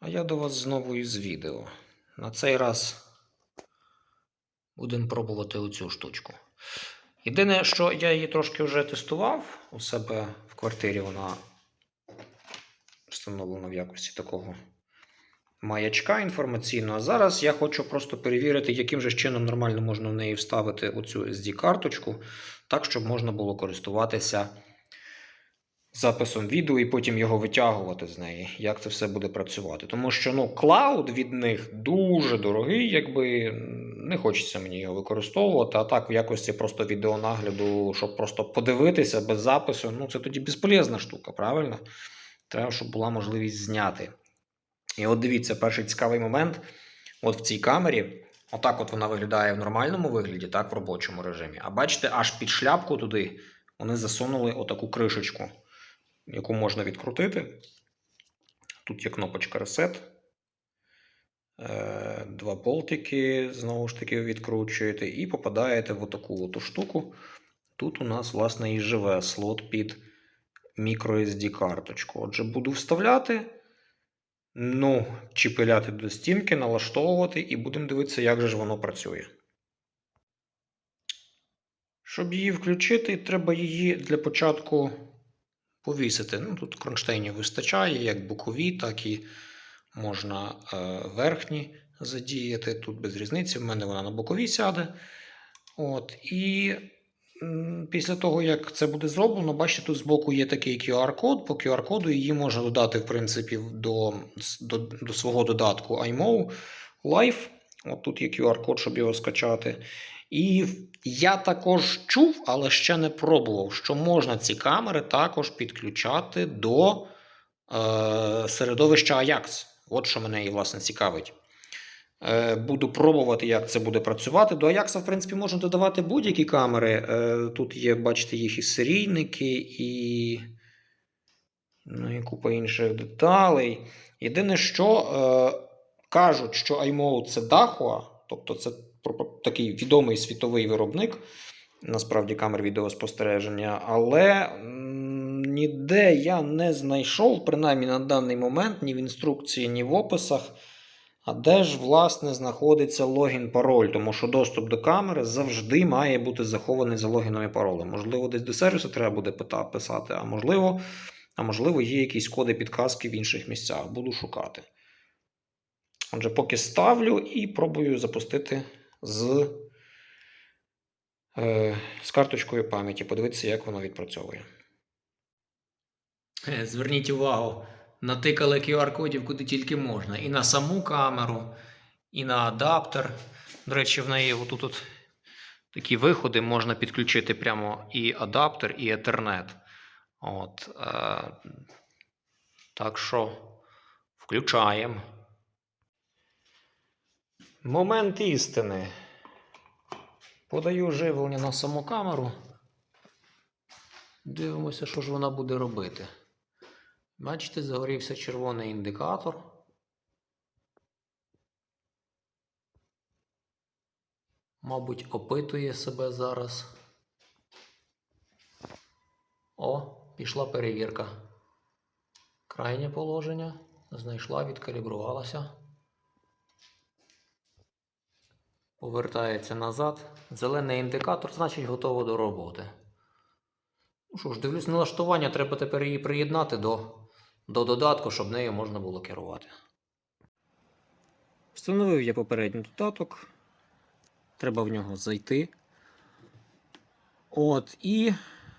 А я до вас знову із відео. На цей раз будемо пробувати оцю штучку. Єдине, що я її трошки вже тестував у себе в квартирі, вона встановлена в якості такого маячка інформаційного. А зараз я хочу просто перевірити, яким же чином нормально можна в неї вставити оцю SD-карточку, так, щоб можна було користуватися записом відео і потім його витягувати з неї, як це все буде працювати. Тому що ну, клауд від них дуже дорогий, якби не хочеться мені його використовувати. А так, в якості просто відеонагляду, щоб просто подивитися без запису, ну це тоді безполезна штука, правильно? Треба, щоб була можливість зняти. І от дивіться, перший цікавий момент. От в цій камері, отак от вона виглядає в нормальному вигляді, так, в робочому режимі. А бачите, аж під шляпку туди вони засунули отаку кришечку, яку можна відкрутити. Тут є кнопочка Reset. Е, Два болтики, знову ж таки, відкручуєте, і попадаєте в отаку оту штуку. Тут у нас, власне, і живе слот під microSD карточку. Отже, буду вставляти. Ну, чіпеляти до стінки, налаштовувати і будемо дивитися, як же ж воно працює. Щоб її включити, треба її для початку повісити. Ну, тут кронштейнів вистачає, як бокові, так і можна е, верхні задіяти. Тут без різниці, в мене вона на боковій сяде. От, і після того, як це буде зроблено, бачите, тут збоку є такий QR-код. По QR-коду її можна додати, в принципі, до, до, до свого додатку iMO Live. От тут є QR-код, щоб його скачати. І я також чув, але ще не пробував, що можна ці камери також підключати до е, середовища Ajax. От що мене і власне цікавить. Е, буду пробувати, як це буде працювати. До Ajax, в принципі, можна додавати будь-які камери. Е, тут є, бачите, їх і серійники, і, ну, і купа інших деталей. Єдине, що е, кажуть, що iMode це Dahua, тобто це такий відомий світовий виробник, насправді камер відеоспостереження, але ніде я не знайшов, принаймні на даний момент, ні в інструкції, ні в описах. А де ж, власне, знаходиться логін пароль, тому що доступ до камери завжди має бути захований за логіном і паролем. Можливо, десь до сервісу треба буде писати, а можливо, а можливо, є якісь коди підказки в інших місцях. Буду шукати. Отже, поки ставлю і пробую запустити з, е, з карточкою пам'яті, подивитися, як воно відпрацьовує. Е, Зверніть увагу, натикали QR-кодів куди тільки можна. І на саму камеру, і на адаптер. До речі, в неї отут от такі виходи можна підключити прямо і адаптер, і Ethernet. От, е, так що включаємо. Момент істини. Подаю живлення на саму камеру. Дивимося, що ж вона буде робити. Бачите, загорівся червоний індикатор. Мабуть, опитує себе зараз. О, пішла перевірка. Крайнє положення. Знайшла, відкалібрувалася. Повертається назад. Зелений індикатор, значить, готово до роботи. Ну що ж, дивлюсь, налаштування треба тепер її приєднати до, до додатку, щоб нею можна було керувати. Встановив я попередній додаток. Треба в нього зайти. От, і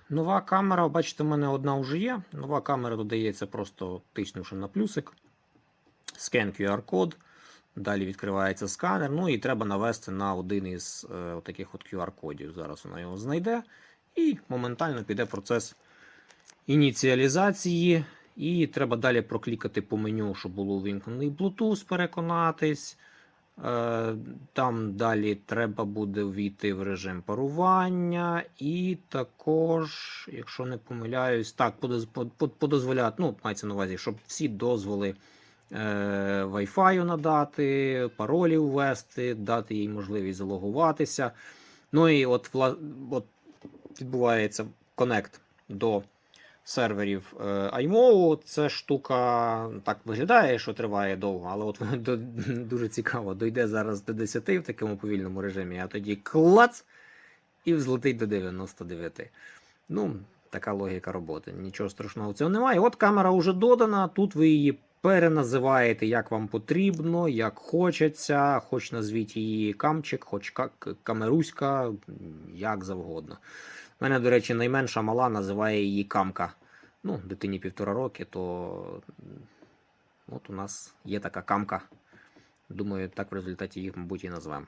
нова камера, бачите, в мене одна вже є. Нова камера додається просто тиснувши на плюсик. Скан QR-код. Далі відкривається сканер. Ну і треба навести на один із е, таких от QR-кодів. Зараз вона його знайде. І моментально піде процес ініціалізації. І треба далі проклікати по меню, щоб було увімкнений Bluetooth, переконатись. Е, Там далі треба буде ввійти в режим парування, і також, якщо не помиляюсь, так, подоз- под- под- подозволяти, ну, мається на увазі, щоб всі дозволи Wi-Fi надати, паролі ввести, дати їй можливість залогуватися. Ну і от, от відбувається коннект до серверів е, iMovie. Це штука так виглядає, що триває довго, але от дуже цікаво. Дойде зараз до 10 в такому повільному режимі, а тоді клац і взлетить до 99. Ну, така логіка роботи. Нічого страшного в цього немає. От камера вже додана, тут ви її переназиваєте, як вам потрібно, як хочеться, хоч назвіть її камчик, хоч камеруська, як завгодно. Мене, до речі, найменша мала називає її камка. Ну, дитині півтора роки, то от у нас є така камка. Думаю, так в результаті їх, мабуть, і назвемо.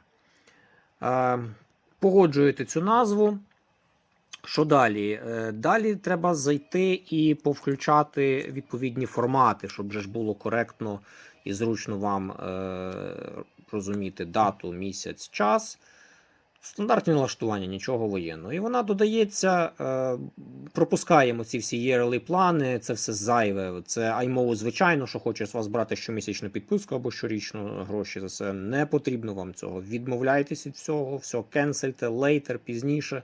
Е, погоджуєте цю назву. Що далі? Е, Далі треба зайти і повключати відповідні формати, щоб вже ж було коректно і зручно вам е, розуміти дату, місяць, час. Стандартні налаштування, нічого воєнного. І вона додається, е, пропускаємо ці всі єрли плани, це все зайве. Це iMovie, звичайно, що хоче з вас брати щомісячну підписку або щорічно гроші за це. Не потрібно вам цього. Відмовляйтесь від всього, все, кенсельте, лейтер, пізніше.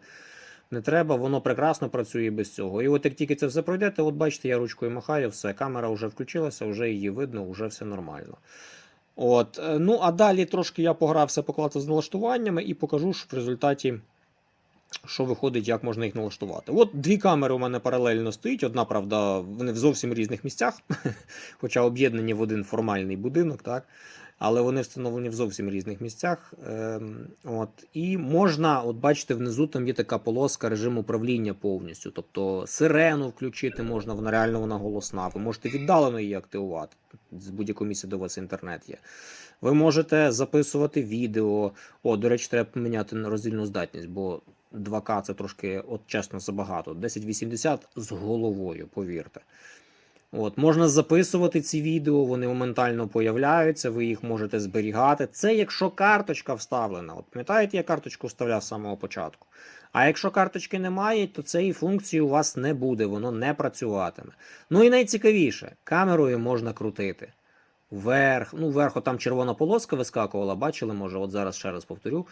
Не треба, воно прекрасно працює без цього. І от як тільки це все пройдете, от бачите, я ручкою махаю, все, камера вже включилася, вже її видно, вже все нормально. От, е, ну а далі трошки я погрався поклати з налаштуваннями і покажу ж в результаті, що виходить, як можна їх налаштувати. От дві камери у мене паралельно стоїть. Одна, правда, вони в зовсім різних місцях, хоча об'єднані в один формальний будинок, так? Але вони встановлені в зовсім різних місцях. Ем, от. І можна, от бачите, внизу там є така полоска режим управління повністю. Тобто сирену включити можна, вона реально вона голосна. Ви можете віддалено її активувати. З будь-якого місця до вас інтернет є. Ви можете записувати відео. О, до речі, треба поміняти на роздільну здатність, бо 2К це трошки, от чесно, забагато. 1080 з головою, повірте. От, можна записувати ці відео, вони моментально появляються, ви їх можете зберігати. Це якщо карточка вставлена. От пам'ятаєте, я карточку вставляв з самого початку. А якщо карточки немає, то цієї функції у вас не буде, воно не працюватиме. Ну і найцікавіше, камерою можна крутити. Вверх, ну, вверху там червона полоска вискакувала, бачили, може, от зараз ще раз повторю.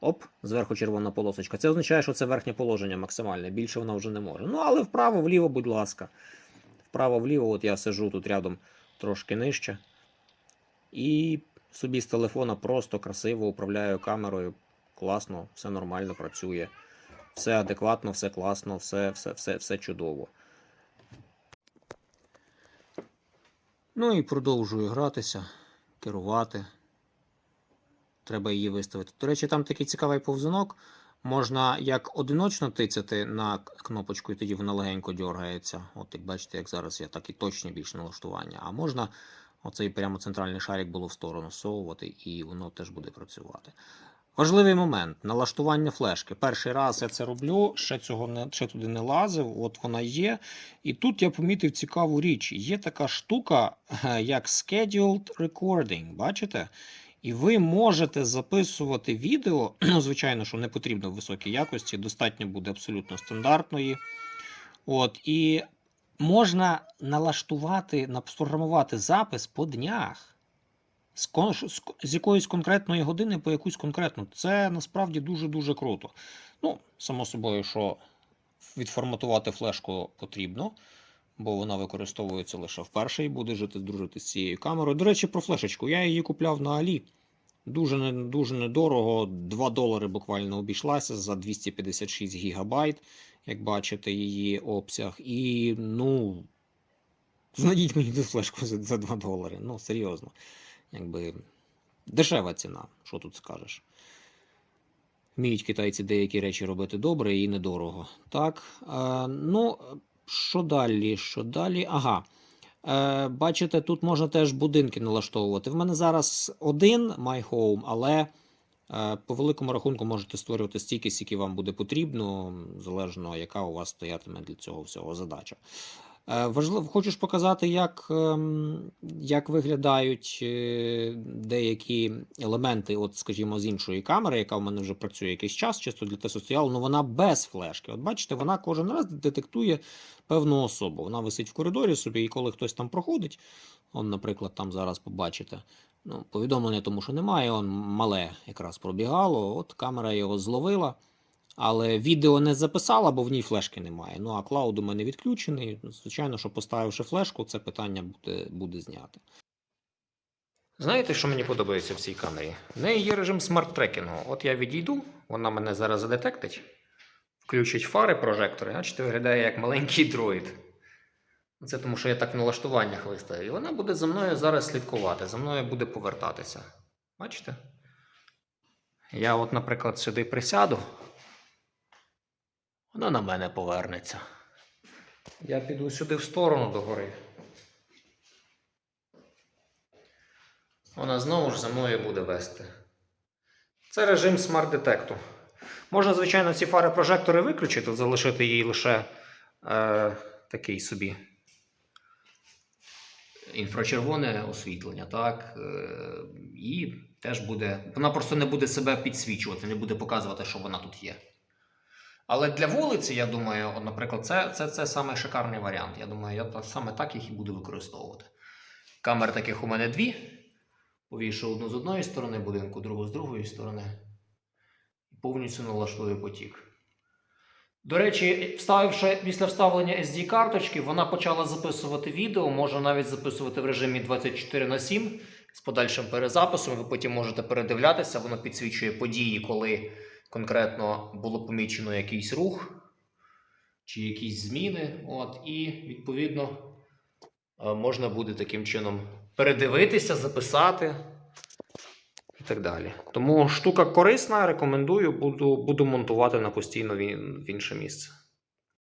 Оп, зверху червона полосочка. Це означає, що це верхнє положення максимальне, більше вона вже не може. Ну, але вправо, вліво, будь ласка. Вправо-вліво, от я сижу тут рядом трошки нижче. І собі з телефона просто красиво управляю камерою. Класно, все нормально працює. Все адекватно, все класно, все, все, все, все чудово. Ну і продовжую гратися, керувати. Треба її виставити. До речі, там такий цікавий повзунок. Можна як одиночно тицяти на кнопочку, і тоді вона легенько дергається. От як бачите, як зараз я так і точні більш налаштування. А можна оцей прямо центральний шарик було в сторону всовувати, і воно теж буде працювати. Важливий момент налаштування флешки. Перший раз я це роблю, ще цього не ще туди не лазив. От вона є. І тут я помітив цікаву річ. Є така штука, як Scheduled Recording. Бачите? І ви можете записувати відео. Ну, звичайно, що не потрібно в високій якості, достатньо буде абсолютно стандартної. От, і можна налаштувати, спрограмувати запис по днях. З, з якоїсь конкретної години по якусь конкретну. Це насправді дуже-дуже круто. Ну, само собою, що відформатувати флешку потрібно, бо вона використовується лише вперше і буде жити дружити з цією камерою. До речі, про флешечку. Я її купляв на Алі. Дуже, дуже недорого. 2 долари буквально обійшлася за 256 гігабайт, як бачите, її обсяг. І, ну, знайдіть мені ту флешку за, за 2 долари. Ну, серйозно. Якби дешева ціна, що тут скажеш. Вміють китайці деякі речі робити добре і недорого. Так. Е, ну, що далі? Що далі? Ага. Е, бачите, тут можна теж будинки налаштовувати. В мене зараз один My Home, але е, по великому рахунку можете створювати стільки, скільки вам буде потрібно, залежно, яка у вас стоятиме для цього всього задача. Е, Важливо, хочу показати, як, ем, як виглядають е, деякі елементи, от, скажімо, з іншої камери, яка в мене вже працює якийсь час, чисто для тесту стояла, але вона без флешки. От бачите, вона кожен раз детектує певну особу. Вона висить в коридорі собі, і коли хтось там проходить, он, наприклад, там зараз побачите. Ну, повідомлення тому, що немає, он мале якраз пробігало, от камера його зловила. Але відео не записала, бо в ній флешки немає. Ну а клауд у мене відключений. Звичайно, що поставивши флешку, це питання буде, буде знято. Знаєте, що мені подобається в цій камері? В неї є режим смарт-трекінгу. От я відійду, вона мене зараз задетектить, включить фари, прожектори, бачите, виглядає як маленький дроїд. Це тому, що я так в налаштуваннях виставив. І вона буде за мною зараз слідкувати, за мною буде повертатися. Бачите? Я, от, наприклад, сюди присяду. Вона на мене повернеться. Я піду сюди в сторону догори. Вона знову ж за мною буде вести. Це режим смарт-детекту. Можна, звичайно, ці фари прожектори виключити, залишити їй лише е, такий собі інфрачервоне освітлення, так? Е, і теж буде. Вона просто не буде себе підсвічувати, не буде показувати, що вона тут є. Але для вулиці, я думаю, наприклад, це, це, це саме шикарний варіант. Я думаю, я саме так їх і буду використовувати. Камер таких у мене дві. Повішу одну з одної сторони будинку, другу з другої сторони. Повністю налаштую потік. До речі, вставивши після вставлення SD-карточки, вона почала записувати відео, може навіть записувати в режимі 24 на 7 з подальшим перезаписом. Ви потім можете передивлятися, воно підсвічує події, коли конкретно було помічено якийсь рух чи якісь зміни. От, і відповідно е, можна буде таким чином передивитися, записати і так далі. Тому штука корисна, рекомендую, буду, буду монтувати на постійно в інше місце.